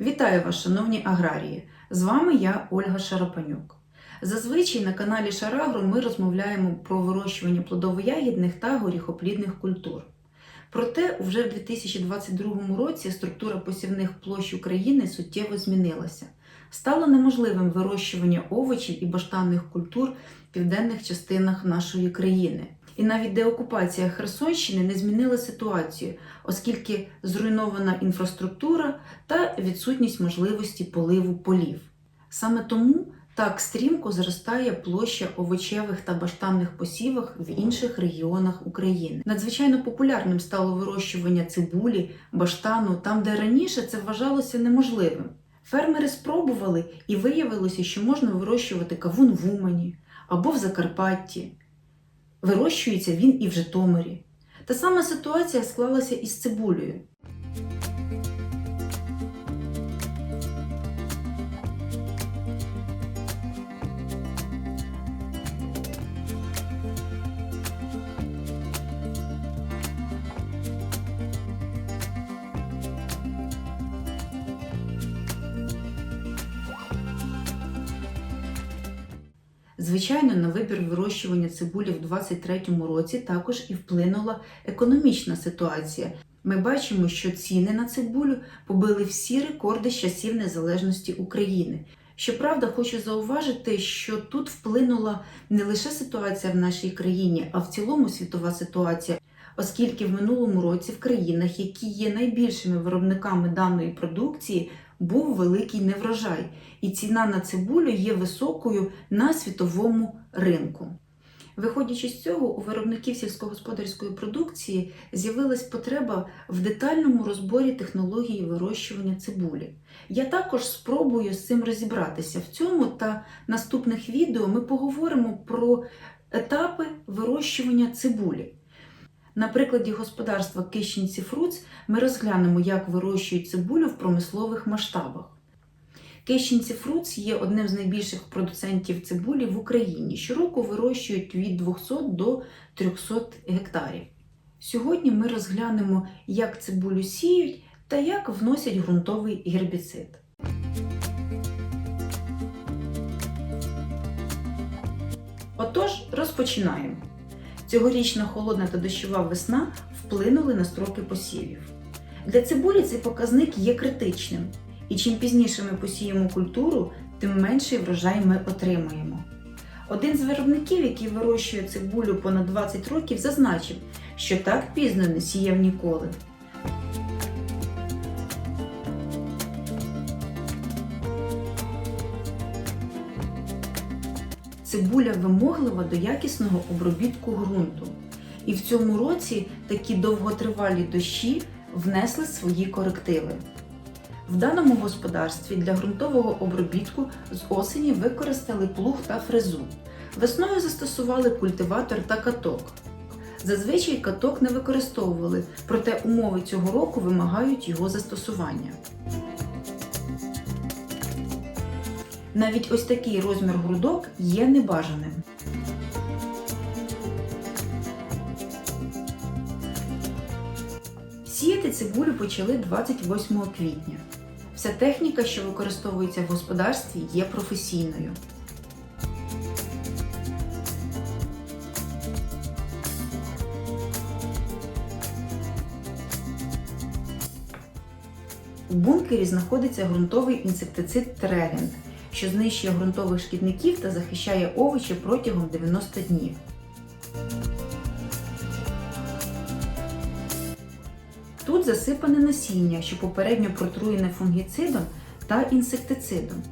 Вітаю вас, шановні аграрії! З вами я, Ольга Шарапанюк. Зазвичай на каналі Шарагро ми розмовляємо про вирощування плодово-ягідних та горіхоплідних культур. Проте вже в 2022 році структура посівних площ України суттєво змінилася. Стало неможливим вирощування овочів і баштанних культур в південних частинах нашої країни. І навіть деокупація Херсонщини не змінила ситуацію, оскільки зруйнована інфраструктура та відсутність можливості поливу полів. Саме тому так стрімко зростає площа овочевих та баштанних посівах в інших регіонах України. Надзвичайно популярним стало вирощування цибулі, баштану там, де раніше це вважалося неможливим. Фермери спробували і виявилося, що можна вирощувати кавун в Умані або в Закарпатті. Вирощується він і в Житомирі. Та сама ситуація склалася із цибулею. Звичайно, на вибір вирощування цибулі в 2023 році також і вплинула економічна ситуація. Ми бачимо, що ціни на цибулю побили всі рекорди з часів незалежності України. Щоправда, хочу зауважити, що тут вплинула не лише ситуація в нашій країні, а в цілому світова ситуація, оскільки в минулому році в країнах, які є найбільшими виробниками даної продукції, був великий неврожай, і ціна на цибулю є високою на світовому ринку. Виходячи з цього, у виробників сільськогосподарської продукції з'явилась потреба в детальному розборі технології вирощування цибулі. Я також спробую з цим розібратися. В цьому та наступних відео ми поговоримо про етапи вирощування цибулі. На прикладі господарства Кищенці Фруц ми розглянемо, як вирощують цибулю в промислових масштабах. Кищенці Фруц є одним з найбільших продуцентів цибулі в Україні. Щороку вирощують від 200 до 300 гектарів. Сьогодні ми розглянемо, як цибулю сіють та як вносять ґрунтовий гербіцид. Отож, розпочинаємо. Цьогорічна холодна та дощова весна вплинули на строки посівів. Для цибулі цей показник є критичним, і чим пізніше ми посіємо культуру, тим менший врожай ми отримуємо. Один з виробників, який вирощує цибулю понад 20 років, зазначив, що так пізно не сіяв ніколи. Цибуля вимоглива до якісного обробітку ґрунту. І в цьому році такі довготривалі дощі внесли свої корективи. В даному господарстві для ґрунтового обробітку з осені використали плуг та фрезу. Весною застосували культиватор та каток. Зазвичай каток не використовували, проте умови цього року вимагають його застосування. Навіть ось такий розмір грудок є небажаним. Сіяти цибулю почали 28 квітня. Вся техніка, що використовується в господарстві, є професійною. У бункері знаходиться ґрунтовий інсектицид Трегент, що знищує ґрунтових шкідників та захищає овочі протягом 90 днів. Тут засипане насіння, що попередньо протруєне фунгіцидом та інсектицидом.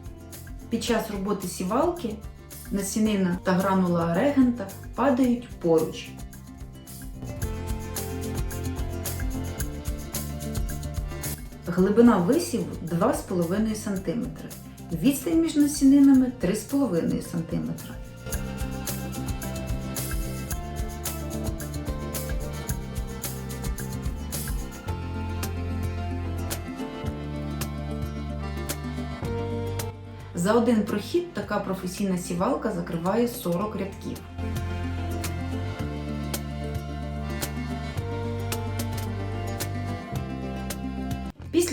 Під час роботи сівалки насінина та гранула регента падають поруч. Глибина висіву 2,5 см. Відстань між насінинами 3,5 см. За один прохід така професійна сівалка закриває 40 рядків.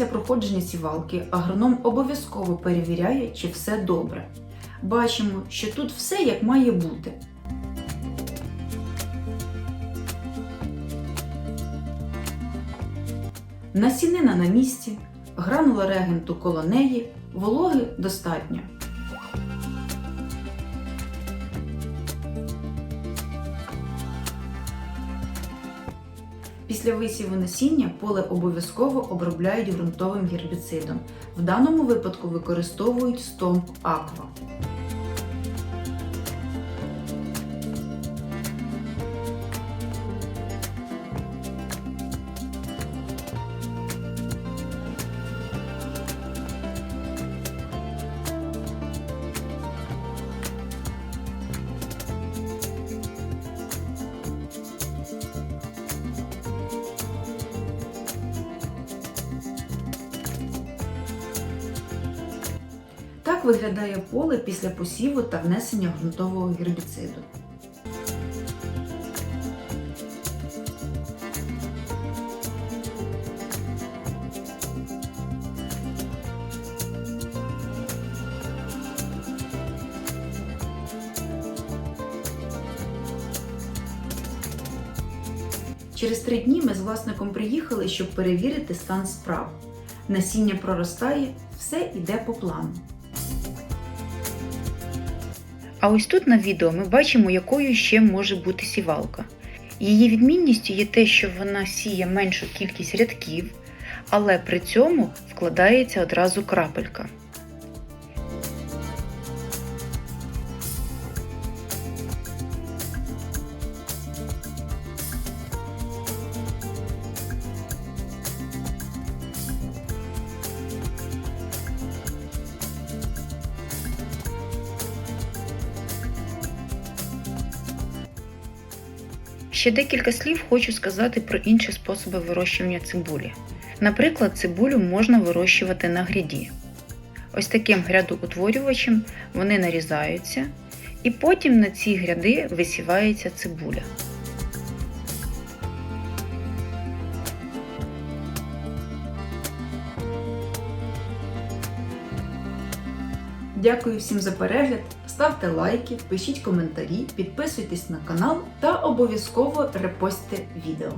Після проходження сівалки агроном обов'язково перевіряє, чи все добре. Бачимо, що тут все як має бути. Насінина на місці, гранула регенту коло неї, вологи достатньо. Після висіву насіння поле обов'язково обробляють ґрунтовим гербіцидом. В даному випадку використовують стомп аква. Так виглядає поле після посіву та внесення ґрунтового гербіциду. Через три дні ми з власником приїхали, щоб перевірити стан справ. Насіння проростає, все йде по плану. А ось тут на відео ми бачимо, якою ще може бути сівалка. Її відмінністю є те, що вона сіє меншу кількість рядків, але при цьому вкладається одразу крапелька. Ще декілька слів хочу сказати про інші способи вирощування цибулі. Наприклад, цибулю можна вирощувати на гряді. Ось таким грядоутворювачем вони нарізаються, і потім на ці гряди висівається цибуля. Дякую всім за перегляд. Ставте лайки, пишіть коментарі, підписуйтесь на канал та обов'язково репостьте відео.